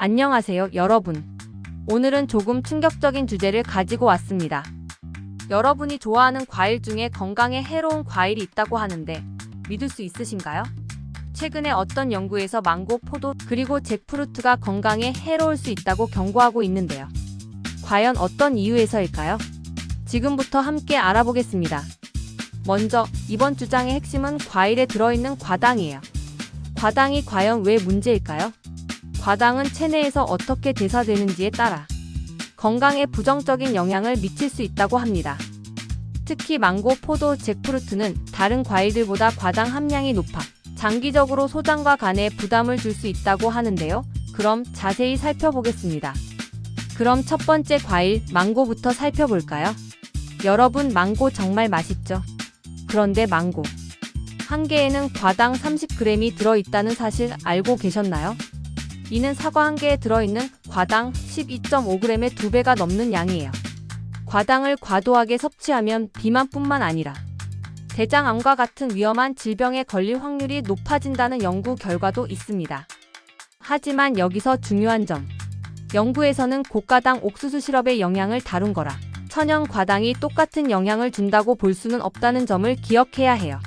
안녕하세요, 여러분. 오늘은 조금 충격적인 주제를 가지고 왔습니다. 여러분이 좋아하는 과일 중에 건강에 해로운 과일이 있다고 하는데 믿을 수 있으신가요? 최근에 어떤 연구에서 망고, 포도, 그리고 잭프루트가 건강에 해로울 수 있다고 경고하고 있는데요. 과연 어떤 이유에서일까요? 지금부터 함께 알아보겠습니다. 먼저 이번 주장의 핵심은 과일에 들어있는 과당이에요. 과당이 과연 왜 문제일까요? 과당은 체내에서 어떻게 대사되는지에 따라 건강에 부정적인 영향을 미칠 수 있다고 합니다. 특히 망고, 포도, 잭프루트는 다른 과일들보다 과당 함량이 높아 장기적으로 소장과 간에 부담을 줄 수 있다고 하는데요. 그럼 자세히 살펴보겠습니다. 그럼 첫 번째 과일, 망고부터 살펴볼까요? 여러분, 망고 정말 맛있죠? 그런데 망고. 한 개에는 과당 30g이 들어있다는 사실 알고 계셨나요? 이는 사과 한 개에 들어있는 과당 12.5g의 두 배가 넘는 양이에요. 과당을 과도하게 섭취하면 비만뿐만 아니라 대장암과 같은 위험한 질병에 걸릴 확률이 높아진다는 연구 결과도 있습니다. 하지만 여기서 중요한 점. 연구에서는 고가당 옥수수 시럽의 영향을 다룬 거라 천연 과당이 똑같은 영향을 준다고 볼 수는 없다는 점을 기억해야 해요.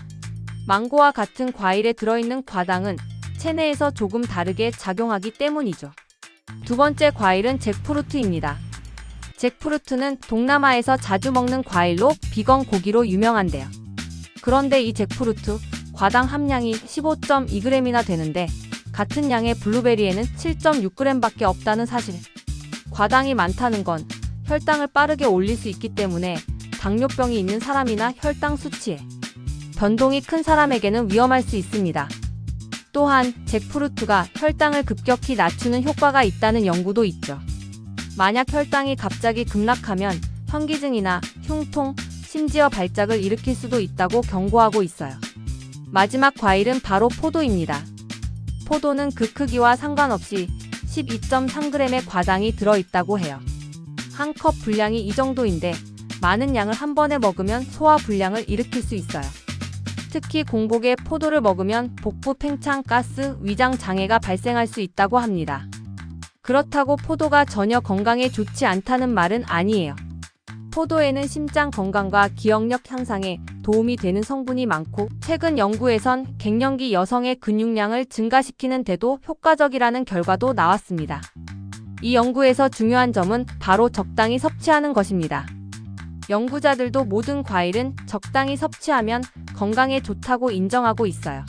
망고와 같은 과일에 들어있는 과당은 체내에서 조금 다르게 작용하기 때문이죠. 두 번째 과일은 잭프루트입니다. 잭프루트는 동남아에서 자주 먹는 과일로 비건 고기로 유명한데요. 그런데 이 잭프루트 과당 함량이 15.2g이나 되는데 같은 양의 블루베리에는 7.6g밖에 없다는 사실. 과당이 많다는 건 혈당을 빠르게 올릴 수 있기 때문에 당뇨병이 있는 사람이나 혈당 수치에 변동이 큰 사람에게는 위험할 수 있습니다. 또한 잭프루트가 혈당을 급격히 낮추는 효과가 있다는 연구도 있죠. 만약 혈당이 갑자기 급락하면 현기증이나 흉통, 심지어 발작을 일으킬 수도 있다고 경고하고 있어요. 마지막 과일은 바로 포도입니다. 포도는 그 크기와 상관없이 12.3g의 과당이 들어있다고 해요. 한 컵 분량이 이 정도인데 많은 양을 한 번에 먹으면 소화 불량을 일으킬 수 있어요. 특히 공복에 포도를 먹으면 복부 팽창 가스, 위장 장애가 발생할 수 있다고 합니다. 그렇다고 포도가 전혀 건강에 좋지 않다는 말은 아니에요. 포도에는 심장 건강과 기억력 향상에 도움이 되는 성분이 많고 최근 연구에선 갱년기 여성의 근육량을 증가시키는 데도 효과적이라는 결과도 나왔습니다. 이 연구에서 중요한 점은 바로 적당히 섭취하는 것입니다. 연구자들도 모든 과일은 적당히 섭취하면 건강에 좋다고 인정하고 있어요.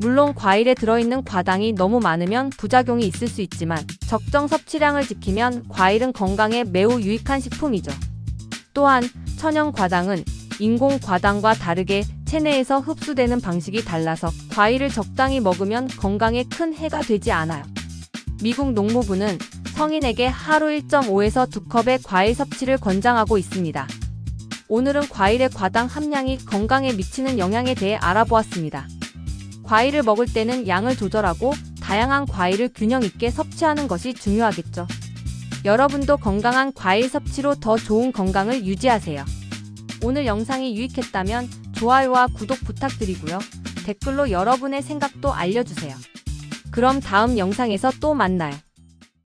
물론 과일에 들어있는 과당이 너무 많으면 부작용이 있을 수 있지만 적정 섭취량을 지키면 과일은 건강에 매우 유익한 식품이죠. 또한 천연 과당은 인공 과당과 다르게 체내에서 흡수되는 방식이 달라서 과일을 적당히 먹으면 건강에 큰 해가 되지 않아요. 미국 농무부는 성인에게 하루 1.5에서 2컵의 과일 섭취를 권장하고 있습니다. 오늘은 과일의 과당 함량이 건강에 미치는 영향에 대해 알아보았습니다. 과일을 먹을 때는 양을 조절하고 다양한 과일을 균형 있게 섭취하는 것이 중요하겠죠. 여러분도 건강한 과일 섭취로 더 좋은 건강을 유지하세요. 오늘 영상이 유익했다면 좋아요와 구독 부탁드리고요. 댓글로 여러분의 생각도 알려주세요. 그럼 다음 영상에서 또 만나요.